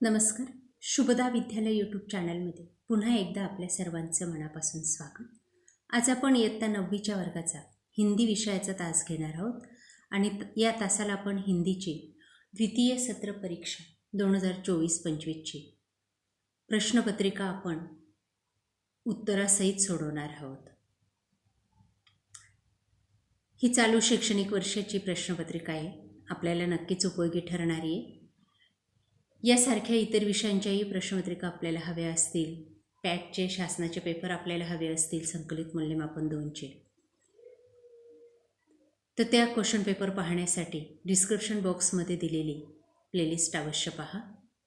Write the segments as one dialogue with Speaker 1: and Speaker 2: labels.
Speaker 1: नमस्कार. शुभदा विद्यालय यूट्यूब चॅनलमध्ये पुन्हा एकदा आपल्या सर्वांचं मनापासून स्वागत. आज आपण इयत्ता नववीच्या वर्गाचा हिंदी विषयाचा तास घेणार आहोत आणि त- या तासाला आपण हिंदीची द्वितीय सत्र परीक्षा दोन हजार चोवीस पंचवीसची प्रश्नपत्रिका आपण उत्तरासहित सोडवणार आहोत. ही चालू शैक्षणिक वर्षाची प्रश्नपत्रिका आहे. आपल्याला नक्कीच उपयोगी ठरणारी आहे. यासारख्या इतर विषयांच्याही प्रश्नपत्रिका आपल्याला हव्या असतील. पॅटचे शासनाचे पेपर आपल्याला हवे असतील संकलित मूल्यमापन दोनचे. तर त्या क्वेश्चन पेपर पाहण्यासाठी डिस्क्रिप्शन बॉक्समध्ये दिलेली प्लेलिस्ट अवश्य पहा.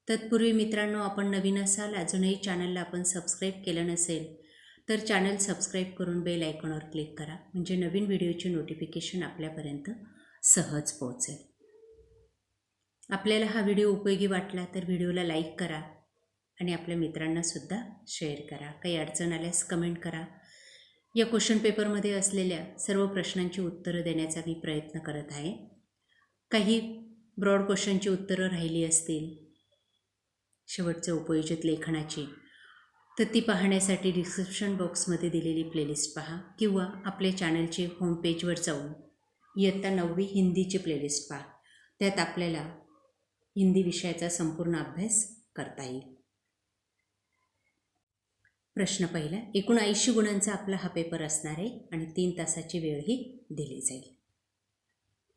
Speaker 1: तत्पूर्वी मित्रांनो आपण नवीन असाल अजूनही चॅनलला आपण सबस्क्राईब केलं नसेल तर चॅनल सबस्क्राईब करून बेल आयकॉनवर क्लिक करा म्हणजे नवीन व्हिडिओची नोटिफिकेशन आपल्यापर्यंत सहज पोहोचेल. आपल्याला हा व्हिडिओ उपयोगी वाटला तर व्हिडिओला लाईक करा आणि आपल्या मित्रांनासुद्धा शेअर करा. काही अडचण आल्यास कमेंट करा. या क्वेश्चन पेपरमध्ये असलेल्या सर्व प्रश्नांची उत्तरं देण्याचा मी प्रयत्न करत आहे. काही ब्रॉड क्वेश्चनची उत्तरं राहिली असतील शेवटचं उपयोजित लेखनाची तर ती पाहण्यासाठी डिस्क्रिप्शन बॉक्समध्ये दिलेली प्लेलिस्ट पहा किंवा आपल्या चॅनलचे होमपेजवर जाऊन इयत्ता नववी हिंदीची प्लेलिस्ट पहा. त्यात आपल्याला हिंदी विषयाचा संपूर्ण अभ्यास करता येईल. प्रश्न पहिला एकूण ऐंशी गुणांचा आपला हा पेपर असणार आहे आणि तीन तासाची वेळही दिली जाईल.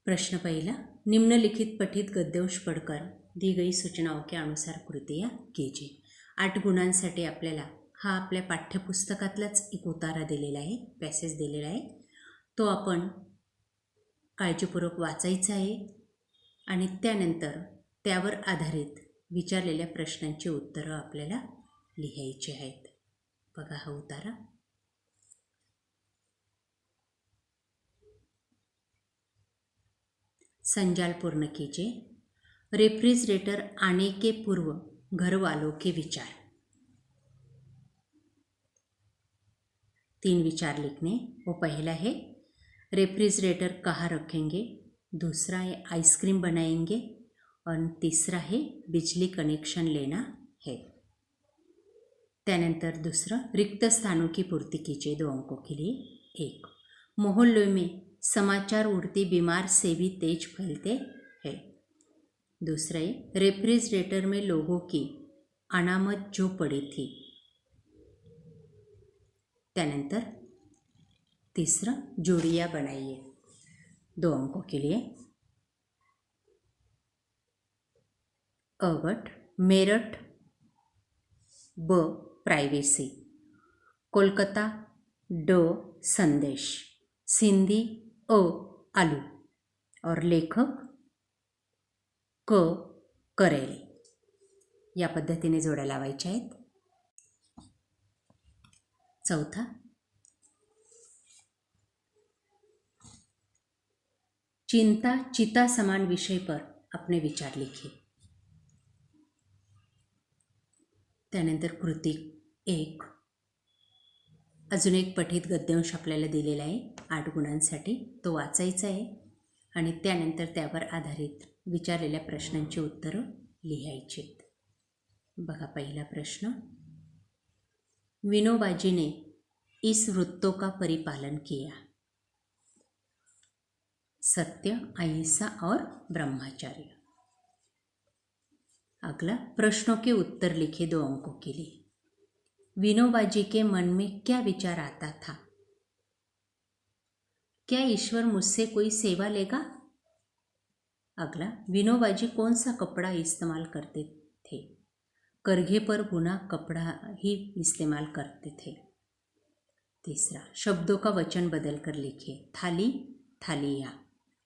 Speaker 1: प्रश्न पहिला निम्नलिखित पठित गद्यांश पडकर दी गई सूचनाओं के अनुसार कृतियाँ कीजिए आठ गुणांसाठी आपल्याला हा आपल्या पाठ्यपुस्तकातलाच एक उतारा दिलेला आहे पॅसेज दिलेला आहे. तो आपण काळजीपूर्वक वाचायचा आहे आणि त्यानंतर त्यावर आधारित विचारलेल्या प्रश्नांची उत्तरं आपल्याला लिहायची आहेत. बघा हा उतारा. संजाल पूर्ण कीजिए रेफ्रिजरेटर आने के पूर्व घर वालों के विचार. तीन विचार लिखने वो पहला है रेफ्रिजरेटर कहाँ रखेंगे? दूसरा है आइसक्रीम बनाएँगे और तीसरा है बिजली कनेक्शन लेना है. त्यानंतर दूसरा, रिक्त स्थानों की पूर्ति कीजिए दो अंकों के लिए एक मोहल्ले में समाचार उड़ती बीमार से भी तेज फैलते हैं. दूसरा है, रेफ्रिजरेटर में लोगों की अनामत जो पड़ी थी. त्यानंतर तीसरा, जोड़िया बनाइए. दो अंकों के लिए अवट मेरठ ब प्रायव्हेसी. कोलकाता ड संदेश. सिंधी अ आलू. और लेखक क करेले. या पद्धतीने जोड्या लावायच्या आहेत. चौथा. चिंता चिता समान विषय पर अपने विचार लिखिए त्यानंतर कृती एक. अजून एक पठित गद्यांश आपल्याला दिलेला आहे. आठ गुणांसाठी तो वाचायचा आहे. आणि त्यानंतर त्यावर आधारित विचारलेल्या प्रश्नांची उत्तरं लिहायचीत. बघा पहिला प्रश्न. विनोबाजीने इस वृत्तों का परिपालन किया? सत्य अहिंसा और ब्रह्मचर्य. अगला, प्रश्नों के उत्तर लिखे दो अंकों के लिए। विनोबाजी के मन में क्या विचार आता था? क्या ईश्वर मुझसे कोई सेवा लेगा? अगला विनोबाजी कौन सा कपड़ा इस्तेमाल करते थे? करघे पर बुना कपड़ा ही इस्तेमाल करते थे। तीसरा, शब्दों का वचन बदल कर लिखिए थाली, थालिया,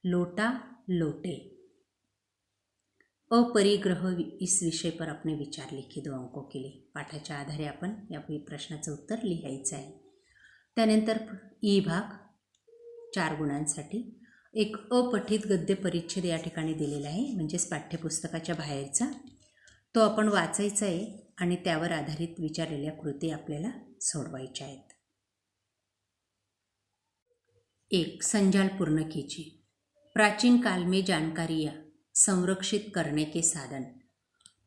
Speaker 1: लोटा, लोटे। अपरिग्रह इस विषय पर अपने विचार लिखिए दो अंकों के लिए. पाठाच्या आधारे आपण या प्रश्नाचं उत्तर लिहायचं आहे. त्यानंतर ई भाग चार गुणांसाठी एक अपठित गद्य परिच्छेद या ठिकाणी दिलेला आहे म्हणजेच पाठ्यपुस्तकाच्या बाहेरचा. तो आपण वाचायचा आहे आणि त्यावर आधारित विचारलेल्या कृती आपल्याला सोडवायच्या आहेत. एक संजाल पूर्ण प्राचीन काल में जानकारियाँ. संरक्षित करने के साधन।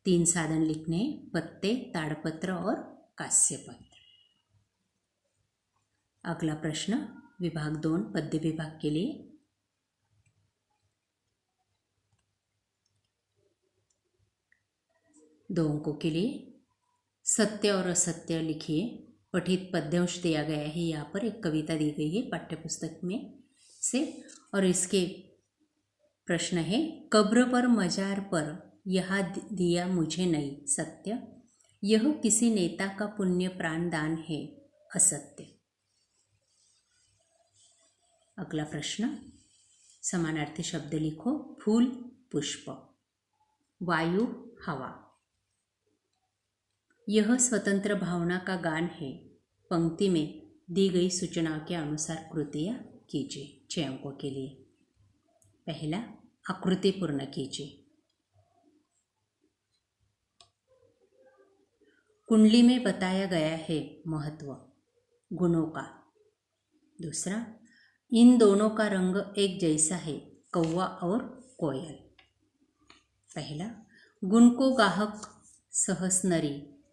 Speaker 1: तीन साधन लिखने, पत्ते, ताड़पत्र और कांस्यपत्र। अगला प्रश्न, विभाग दोन, पद्य विभाग के लिए। दो अंकों के लिए। सत्य और असत्य लिखिए। पठित पद्यांश दिया गया है, यहाँ पर एक कविता दी गई है पाठ्यपुस्तक में से, और इसके प्रश्न है, कब्र पर मजार पर यह दिया मुझे नहीं, सत्य? यह किसी नेता का पुण्य प्राण दान है, असत्य? अगला प्रश्न। समानार्थी शब्द लिखो, फूल, पुष्प। वायु, हवा। यह स्वतंत्र भावना का गान है। पंक्ति में दी गई सूचना के अनुसार कृतियाँ कीजिए छः अंकों के लिए। पहला आकृति पूर्ण कीजिए। कुंडली में बताया गया है महत्व, गुणों का। दूसरा, इन दोनों का रंग एक जैसा है, कौवा और कोयल। पहला, गुण को गाहक सहसनरी।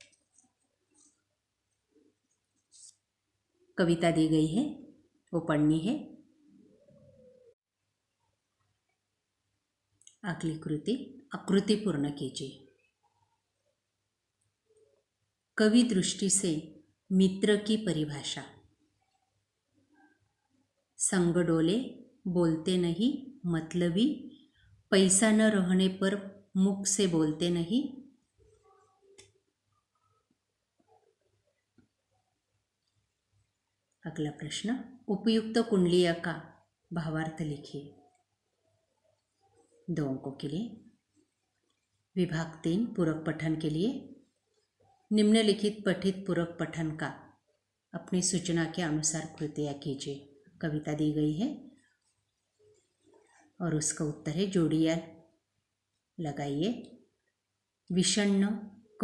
Speaker 1: कविता दी गई है, वो पढ़नी है। अगली कृति, आकृति पूर्ण कीजिए। कवि दृष्टि से मित्र की परिभाषा। संगडोले बोलते नहीं, मतलबी, पैसा न रहने पर मुख से बोलते नहीं। अगला प्रश्न, उपयुक्त कुंडलिया का भावार्थ लिखिए। दो अंकों के लिए। विभाग तीन, पूरक पठन के लिए। निम्नलिखित पठित पूरक पठन का अपनी सूचना के अनुसार कृतियाँ कीजिए। कविता दी गई है और उसका उत्तर है जोड़िया। लगाइए। विषण्ण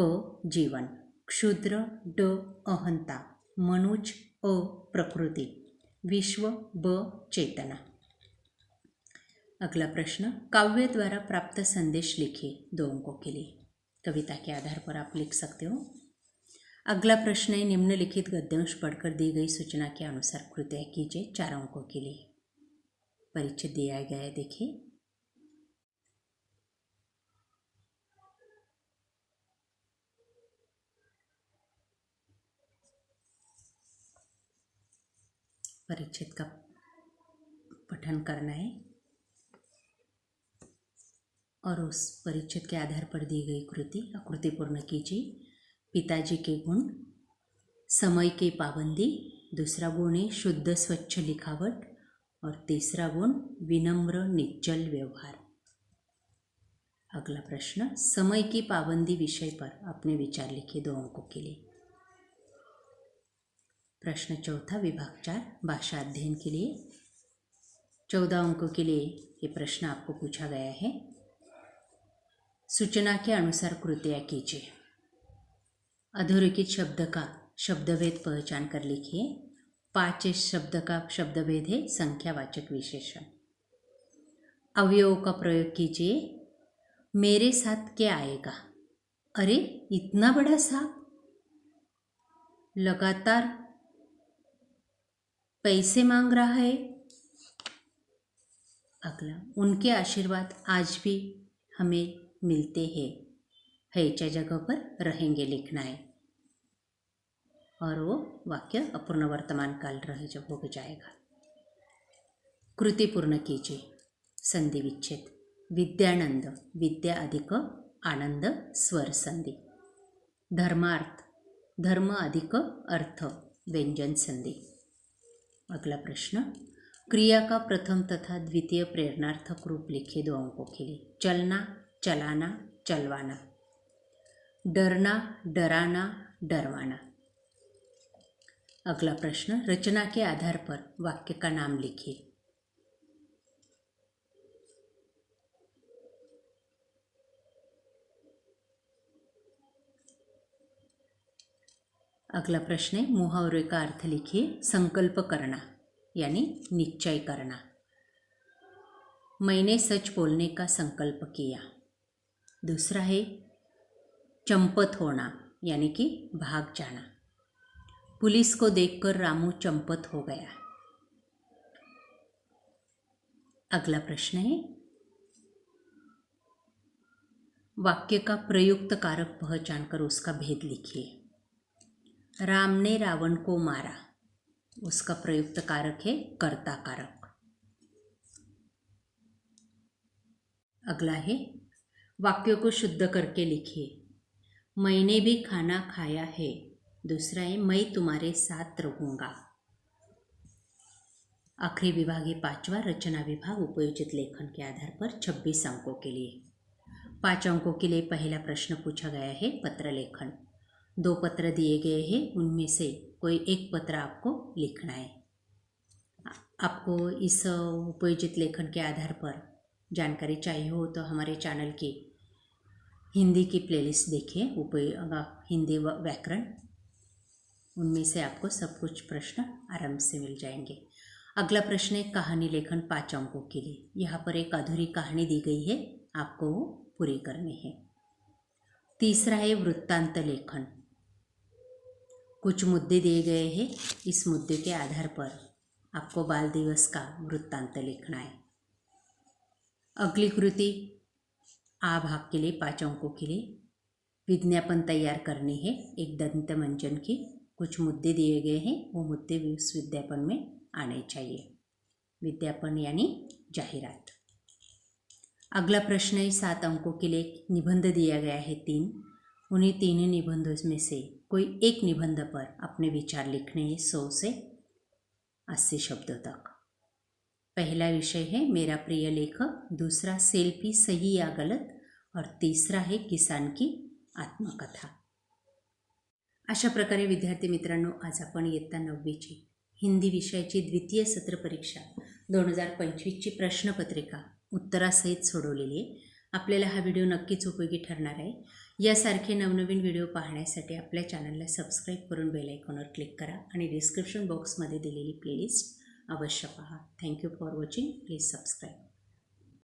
Speaker 1: क जीवन, क्षुद्र ड अहंता, मनुज अ प्रकृति, विश्व ब चेतना। अगला प्रश्न, काव्य द्वारा प्राप्त संदेश लिखिए दो अंकों के लिए। कविता के आधार पर आप लिख सकते हो। अगला प्रश्न है, निम्नलिखित गद्यांश पढ़कर दी गई सूचना के अनुसार कृतया कीजिए चार अंकों के लिए। परिचय दिया गया है, देखिए। परिच्छेद का पठन करना है। और उस परिच्छेद के आधार पर दी गई कृति आकृति पूर्ण कीजिए। पिताजी के गुण, समय की पाबंदी, दूसरा गुण है शुद्ध, स्वच्छ लिखावट और तीसरा गुण विनम्र निज्जल व्यवहार। अगला प्रश्न, समय की पाबंदी विषय पर अपने विचार लिखिए दो अंकों के लिए। प्रश्न चौथा, विभाग चार, भाषा अध्ययन के लिए। चौदह अंकों के लिए ये प्रश्न आपको पूछा गया है। सूचना के अनुसार कृतियाँ कीजिए। अधोरेखित शब्द का शब्दभेद पहचान कर लिखिए। पाँच शब्द का शब्दभेद है संख्यावाचक विशेषण। अवयवों का प्रयोग कीजिए। मेरे साथ क्या आएगा? अरे, इतना बड़ा सांप? लगातार पैसे मांग रहा है। अगला, उनके आशीर्वाद आज भी हमें मिलते हैं। हैच्या जगह पर रहेंगे लिखना है और वो वाक्य अपूर्ण वर्तमान काल रह जब हो जाएगा। कृति पूर्ण कीजिए। संधि विच्छेद। विद्यानंद। विद्या अधिक आनंद स्वर संधि। धर्मार्थ। धर्म अधिक अर्थ। व्यंजन संधि। अगला प्रश्न। क्रिया का प्रथम तथा द्वितीय प्रेरणार्थक रूप लिखे दो अंकों के लिए। चलना चलाना, चलवाना। डरना, डराना, डरवाना। अगला प्रश्न, रचना के आधार पर वाक्य का नाम लिखिए। अगला प्रश्न है, मुहावरे का अर्थ लिखिए, संकल्प करना, यानी निश्चय करना। मैंने सच बोलने का संकल्प किया। दूसरा है चंपत होना, यानी कि भाग जाना। पुलिस को देखकर रामू चंपत हो गया। अगला प्रश्न है। वाक्य का प्रयुक्त कारक पहचान कर उसका भेद लिखिए। राम ने रावण को मारा। उसका प्रयुक्त कारक है कर्ता कारक। अगला है। वाक्यों को शुद्ध करके लिखिए। मैंने भी खाना खाया है, दूसरा है मैं तुम्हारे साथ रहूँगा। आखिरी विभाग है पांचवा, रचना विभाग, उपयोजित लेखन के आधार पर 26 अंकों के लिए। पाँच अंकों के लिए पहला प्रश्न पूछा गया है, पत्र लेखन। दो पत्र दिए गए हैं, उनमें से कोई एक पत्र आपको लिखना है। आपको इस उपयोजित लेखन के आधार पर जानकारी चाहिए हो तो हमारे चैनल की हिंदी की प्लेलिस्ट देखें उपयोग हिंदी व्याकरण। उनमें से आपको सब कुछ प्रश्न आराम से मिल जाएँगे। अगला प्रश्न है कहानी लेखन पाँच अंकों के लिए। यहाँ पर एक अधूरी कहानी दी गई है, आपको वो पूरी करनी है। तीसरा है वृत्तांत लेखन। कुछ मुद्दे दिए गए हैं, इस मुद्दे के आधार पर आपको बाल दिवस का वृत्तांत लिखना है। अगली कृति। आ भाग के लिए पाँच अंकों के लिए विज्ञापन तैयार करनी है। एक दंत मंजन की कुछ मुद्दे दिए गए हैं। वो मुद्दे भी उस विज्ञापन में आने चाहिए। विज्ञापन यानी जाहिरात। अगला प्रश्न है, सात अंकों के लिए निबंध दिया गया है तीन। उन्हीं तीन निबंधों में से कोई एक निबंध पर अपने विचार लिखने हैं सौ से अस्सी शब्दों तक। पहला विषय है मेरा प्रिय लेखक दूसरा सेल्फी सही या गलत और तिसरा है किसान की आत्मकथा। अशा प्रकारे विद्यार्थी मित्रांनो आज आपण इयत्ता नववीची हिंदी विषयाची द्वितीय सत्र परीक्षा दोन हजार पंचवीसची प्रश्नपत्रिका उत्तरासहित सोडवलेली आहे. आपल्याला हा व्हिडिओ नक्कीच उपयोगी ठरणार आहे. यासारखे नवनवीन व्हिडिओ पाहण्यासाठी आपल्या चॅनलला सबस्क्राईब करून बेल आयकॉनवर क्लिक करा आणि डिस्क्रिप्शन बॉक्समध्ये दिलेली प्लेलिस्ट अवश्य पहा। Thank you for watching please subscribe